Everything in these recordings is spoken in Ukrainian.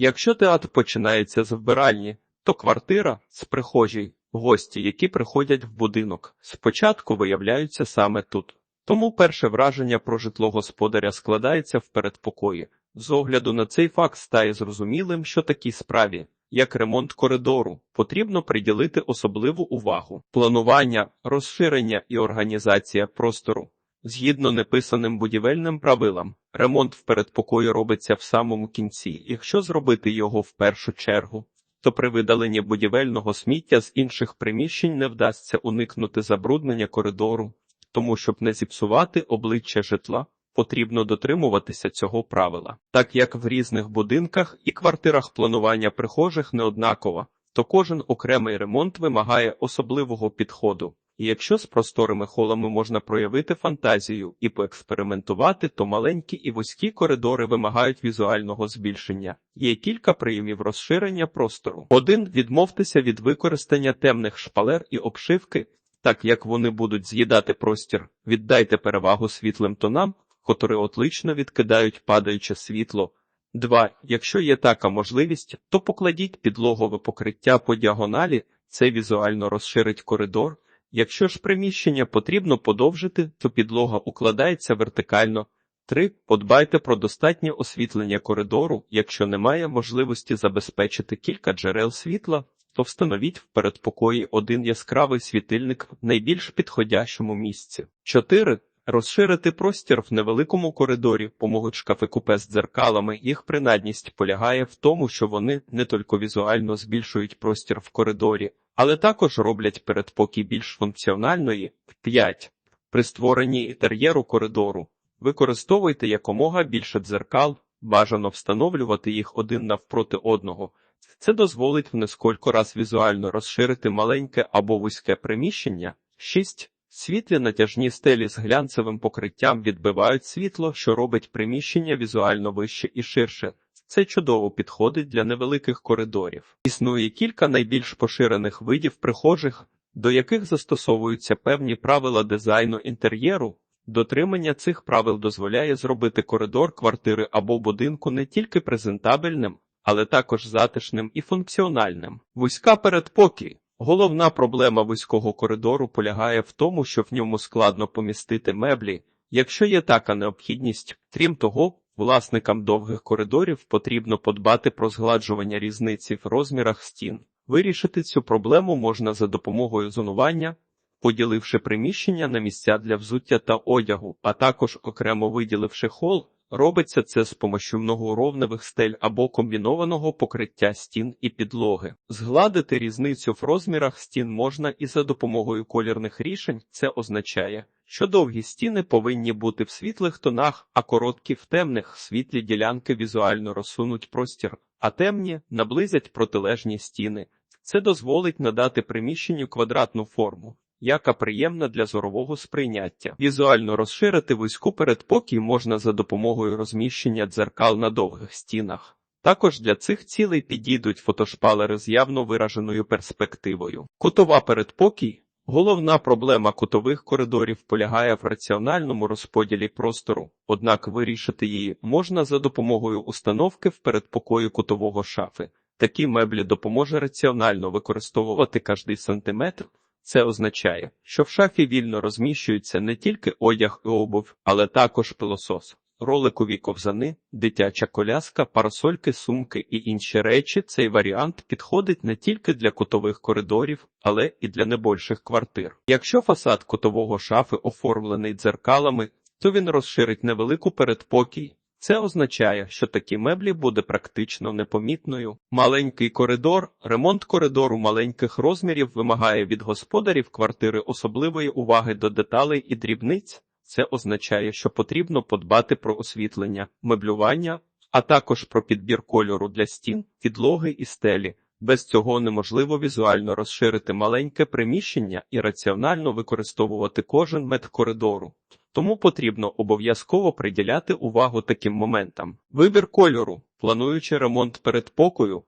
Якщо театр починається з вбиральні, то квартира з прихожій, гості, які приходять в будинок, спочатку виявляються саме тут. Тому перше враження про житло господаря складається в передпокої. З огляду на цей факт стає зрозумілим, що такій справі, як ремонт коридору, потрібно приділити особливу увагу. Планування, розширення і організація простору. Згідно неписаним будівельним правилам, ремонт в передпокої робиться в самому кінці. Якщо зробити його в першу чергу, то при видаленні будівельного сміття з інших приміщень не вдасться уникнути забруднення коридору, тому щоб не зіпсувати обличчя житла, потрібно дотримуватися цього правила. Так як в різних будинках і квартирах планування прихожих не однаково, то кожен окремий ремонт вимагає особливого підходу. І якщо з просторими холами можна проявити фантазію і поекспериментувати, то маленькі і вузькі коридори вимагають візуального збільшення. Є кілька прийомів розширення простору. Один відмовтеся від використання темних шпалер і обшивки, так як вони будуть з'їдати простір. Віддайте перевагу світлим тонам, котрі отлично відкидають падаюче світло. 2. Якщо є така можливість, то покладіть підлогове покриття по діагоналі, це візуально розширить коридор. Якщо ж приміщення потрібно подовжити, то підлога укладається вертикально. 3. Подбайте про достатнє освітлення коридору. Якщо немає можливості забезпечити кілька джерел світла, то встановіть в передпокої один яскравий світильник в найбільш підходящому місці. 4. Розширити простір в невеликому коридорі помогуть шкафи купе з дзеркалами. Їх принадність полягає в тому, що вони не тільки візуально збільшують простір в коридорі, але також роблять передпокій більш функціональної. 5. При створенні інтер'єру коридору використовуйте якомога більше дзеркал, бажано встановлювати їх один навпроти одного. Це дозволить в несколько раз візуально розширити маленьке або вузьке приміщення. 6. Світлі натяжні стелі з глянцевим покриттям відбивають світло, що робить приміщення візуально вище і ширше. Це чудово підходить для невеликих коридорів. Існує кілька найбільш поширених видів прихожих, до яких застосовуються певні правила дизайну інтер'єру. Дотримання цих правил дозволяє зробити коридор квартири або будинку не тільки презентабельним, але також затишним і функціональним. Вузька передпокій. Головна проблема вузького коридору полягає в тому, що в ньому складно помістити меблі, якщо є така необхідність. Крім того, власникам довгих коридорів потрібно подбати про згладжування різниці в розмірах стін. Вирішити цю проблему можна за допомогою зонування, поділивши приміщення на місця для взуття та одягу, а також окремо виділивши хол. Робиться це з помощю многоуровневих стель або комбінованого покриття стін і підлоги. Згладити різницю в розмірах стін можна і за допомогою колірних рішень. Це означає, що довгі стіни повинні бути в світлих тонах, а короткі в темних світлі ділянки візуально розсунуть простір, а темні наблизять протилежні стіни. Це дозволить надати приміщенню квадратну форму яка приємна для зорового сприйняття. Візуально розширити вузьку передпокій можна за допомогою розміщення дзеркал на довгих стінах. Також для цих цілей підійдуть фотошпалери з явно вираженою перспективою. Кутова передпокій. Головна проблема кутових коридорів полягає в раціональному розподілі простору, однак вирішити її можна за допомогою установки в передпокої кутового шафи. Такі меблі допоможе раціонально використовувати кожний сантиметр. Це означає, що в шафі вільно розміщуються не тільки одяг і обув, але також пилосос, роликові ковзани, дитяча коляска, парасольки, сумки і інші речі. Цей варіант підходить не тільки для кутових коридорів, але і для небольших квартир. Якщо фасад кутового шафи оформлений дзеркалами, то він розширить невелику передпокій. Це означає, що такі меблі буде практично непомітною. Маленький коридор, ремонт коридору маленьких розмірів вимагає від господарів квартири особливої уваги до деталей і дрібниць. Це означає, що потрібно подбати про освітлення, меблювання, а також про підбір кольору для стін, підлоги і стелі. Без цього неможливо візуально розширити маленьке приміщення і раціонально використовувати кожен метр коридору. Тому потрібно обов'язково приділяти увагу таким моментам. Вибір кольору, плануючи ремонт передпокою,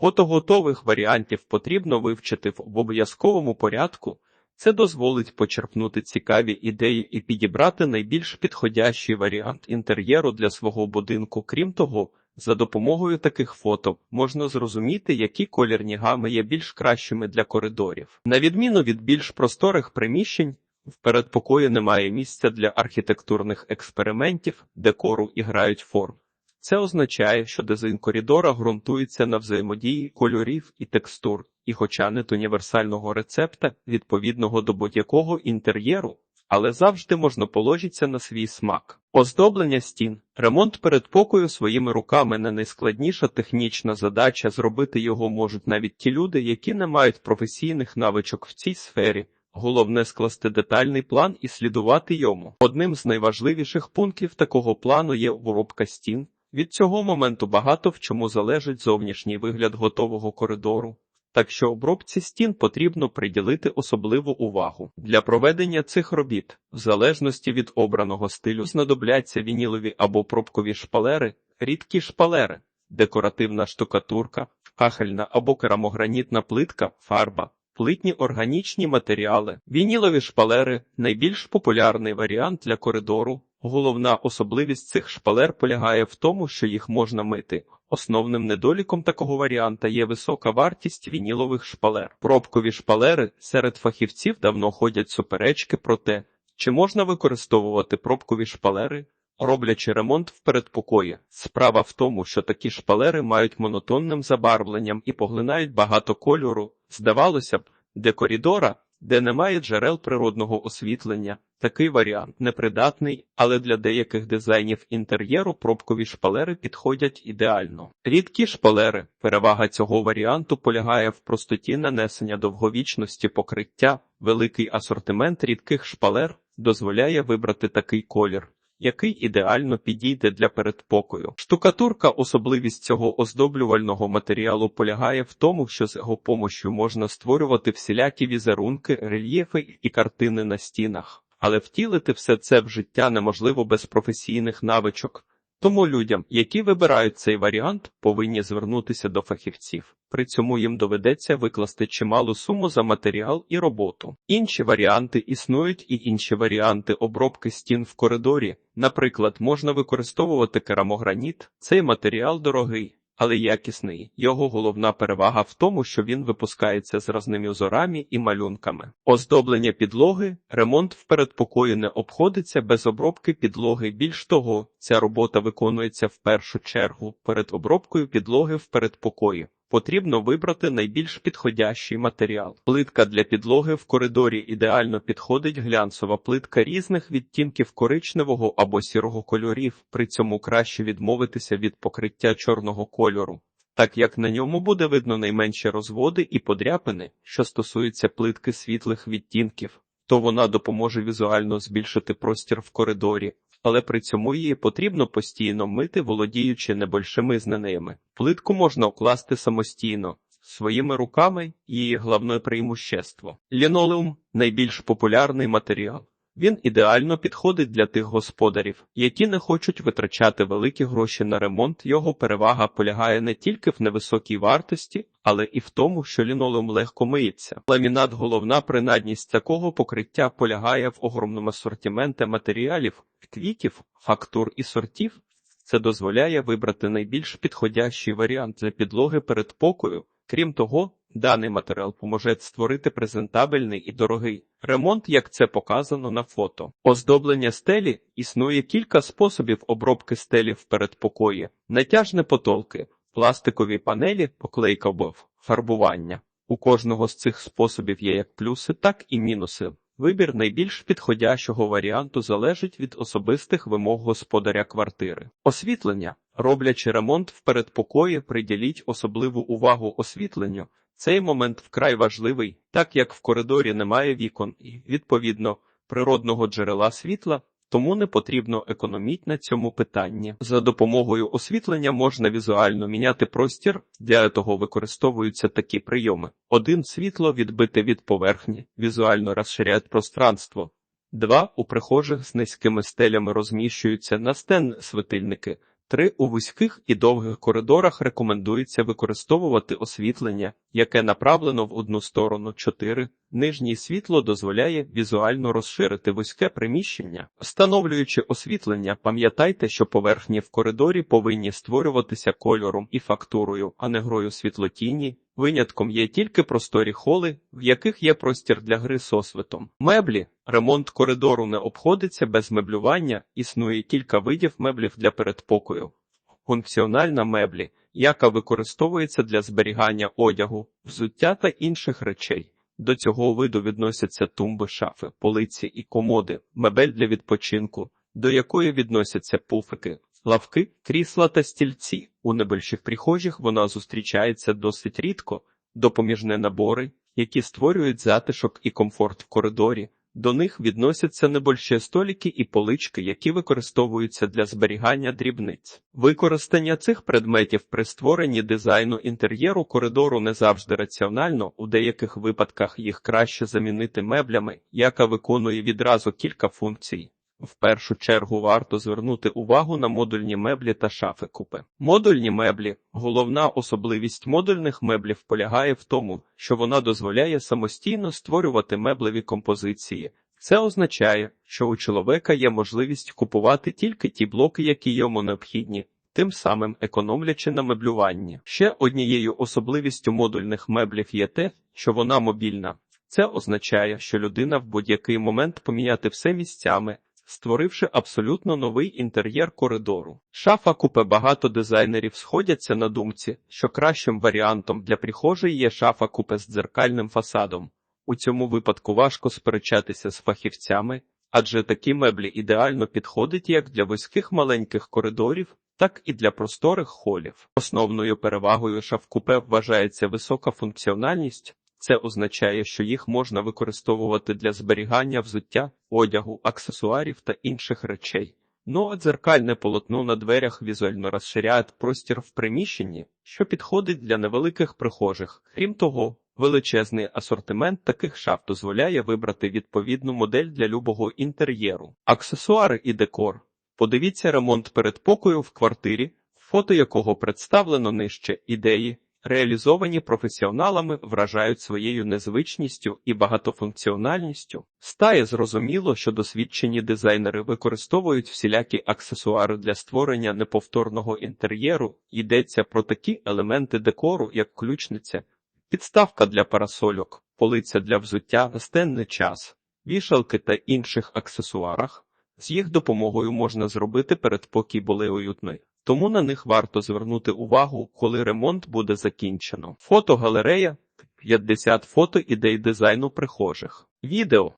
фото готових варіантів потрібно вивчити в обов'язковому порядку. Це дозволить почерпнути цікаві ідеї і підібрати найбільш підходящий варіант інтер'єру для свого будинку. Крім того, За допомогою таких фото можна зрозуміти, які колірні гами є більш кращими для коридорів. На відміну від більш просторих приміщень, в передпокої немає місця для архітектурних експериментів, декору і грають форм. Це означає, що дизайн коридора ґрунтується на взаємодії кольорів і текстур, і хоча нет універсального рецепта, відповідного до будь-якого інтер'єру, але завжди можна положитися на свій смак. Оздоблення стін, ремонт передпокою своїми руками не найскладніша технічна задача. Зробити його можуть навіть ті люди, які не мають професійних навичок в цій сфері. Головне скласти детальний план і слідувати йому. Одним з найважливіших пунктів такого плану є обробка стін. Від цього моменту багато в чому залежить зовнішній вигляд готового коридору. Так що обробці стін потрібно приділити особливу увагу. Для проведення цих робіт, в залежності від обраного стилю, знадобляться вінілові або пробкові шпалери, рідкі шпалери, декоративна штукатурка, кахельна або керамогранітна плитка, фарба. Плитні органічні матеріали, вінілові шпалери найбільш популярний варіант для коридору. Головна особливість цих шпалер полягає в тому, що їх можна мити. Основним недоліком такого варіанта є висока вартість вінілових шпалер. Пробкові шпалери серед фахівців давно ходять суперечки про те, чи можна використовувати пробкові шпалери, роблячи ремонт в передпокої. Справа в тому, що такі шпалери мають монотонним забарвленням і поглинають багато кольору. Здавалося б, для коридора, де немає джерел природного освітлення, такий варіант непридатний, але для деяких дизайнів інтер'єру пробкові шпалери підходять ідеально. Рідкі шпалери. Перевага цього варіанту полягає в простоті нанесення довговічності покриття. Великий асортимент рідких шпалер дозволяє вибрати такий колір. Який ідеально підійде для передпокою. Штукатурка, особливість цього оздоблювального матеріалу полягає в тому, що з його помощю можна створювати всілякі візерунки, рельєфи і картини на стінах, але втілити все це в життя неможливо без професійних навичок. Тому людям, які вибирають цей варіант, повинні звернутися до фахівців. При цьому їм доведеться викласти чималу суму за матеріал і роботу. Інші варіанти існують і інші варіанти обробки стін в коридорі. Наприклад, можна використовувати керамограніт. Цей матеріал дорогий. Але якісний. Його головна перевага в тому, що він випускається з разними узорами і малюнками. Оздоблення підлоги, ремонт в передпокої не обходиться без обробки підлоги. Більш того, ця робота виконується в першу чергу перед обробкою підлоги в передпокої. Потрібно вибрати найбільш підходящий матеріал. Плитка для підлоги в коридорі ідеально підходить глянцева плитка різних відтінків коричневого або сірого кольорів, при цьому краще відмовитися від покриття чорного кольору, так як на ньому буде видно найменші розводи і подряпини, що стосуються плитки світлих відтінків, то вона допоможе візуально збільшити простір в коридорі але при цьому її потрібно постійно мити, володіючи небольшими знаннями. Плитку можна укласти самостійно. Своїми руками її головне преимущество. Лінолеум найбільш популярний матеріал. Він ідеально підходить для тих господарів, які не хочуть витрачати великі гроші на ремонт. Його перевага полягає не тільки в невисокій вартості, але і в тому, що лінолеум легко миється. Ламінат головна принадність такого покриття полягає в огромному асортименті матеріалів, квітів, фактур і сортів. Це дозволяє вибрати найбільш підходящий варіант для підлоги перед покою. Крім того, даний матеріал поможе створити презентабельний і дорогий ремонт, як це показано на фото. Оздоблення стелі існує кілька способів обробки стелі в передпокої, натяжне потолки, пластикові панелі, поклейка або фарбування. У кожного з цих способів є як плюси, так і мінуси. Вибір найбільш підходящого варіанту залежить від особистих вимог господаря квартири. Освітлення, роблячи ремонт в передпокої, приділіть особливу увагу освітленню. Цей момент вкрай важливий, так як в коридорі немає вікон і, відповідно, природного джерела світла, тому не потрібно економіть на цьому питанні. За допомогою освітлення можна візуально міняти простір, для того використовуються такі прийоми. Один світло відбите від поверхні, візуально розширяє пространство. Два у прихожих з низькими стелями розміщуються настенні світильники. 3. У вузьких і довгих коридорах рекомендується використовувати освітлення, яке направлено в одну сторону. 4. Нижнє світло дозволяє візуально розширити вузьке приміщення. Встановлюючи освітлення, пам'ятайте, що поверхні в коридорі повинні створюватися кольором і фактурою, а не грою світлотіні. Винятком є тільки просторі холи, в яких є простір для гри сосвитом. Меблі. Ремонт коридору не обходиться без меблювання, існує кілька видів меблів для передпокою. Функціональна меблі, яка використовується для зберігання одягу, взуття та інших речей. До цього виду відносяться тумби, шафи, полиці і комоди, мебель для відпочинку, до якої відносяться пуфики, лавки, крісла та стільці. У небольших прихожих вона зустрічається досить рідко, допоміжні набори, які створюють затишок і комфорт в коридорі. До них відносяться небольші столики і полички, які використовуються для зберігання дрібниць. Використання цих предметів при створенні дизайну інтер'єру коридору не завжди раціонально, у деяких випадках їх краще замінити меблями, яка виконує відразу кілька функцій. В першу чергу варто звернути увагу на модульні меблі та шафи купи. Модульні меблі головна особливість модульних меблів полягає в тому, що вона дозволяє самостійно створювати меблеві композиції. Це означає, що у чоловіка є можливість купувати тільки ті блоки, які йому необхідні, тим самим економлячи на меблюванні. Ще однією особливістю модульних меблів є те, що вона мобільна. Це означає, що людина в будь-який момент поміняти все місцями, створивши абсолютно новий інтер'єр коридору. Шафа купе багато дизайнерів сходяться на думці, що кращим варіантом для прихожої є шафа купе з дзеркальним фасадом. У цьому випадку важко сперечатися з фахівцями, адже такі меблі ідеально підходять як для вузьких маленьких коридорів, так і для просторих холів. Основною перевагою шаф-купе вважається висока функціональність. Це означає, що їх можна використовувати для зберігання взуття, одягу, аксесуарів та інших речей. Ну а дзеркальне полотно на дверях візуально розширяє простір в приміщенні, що підходить для невеликих прихожих. Крім того, величезний асортимент таких шаф дозволяє вибрати відповідну модель для любого інтер'єру. Аксесуари і декор. Подивіться ремонт передпокою в квартирі, фото якого представлено нижче ідеї реалізовані професіоналами, вражають своєю незвичністю і багатофункціональністю. Стає зрозуміло, що досвідчені дизайнери використовують всілякі аксесуари для створення неповторного інтер'єру. Йдеться про такі елементи декору, як ключниця, підставка для парасольок, полиця для взуття, настенний час, вішалки та інших аксесуарах. З їх допомогою можна зробити передпокій були уютний. Тому на них варто звернути увагу, коли ремонт буде закінчено. Фотогалерея 50 фото ідей дизайну прихожих. Відео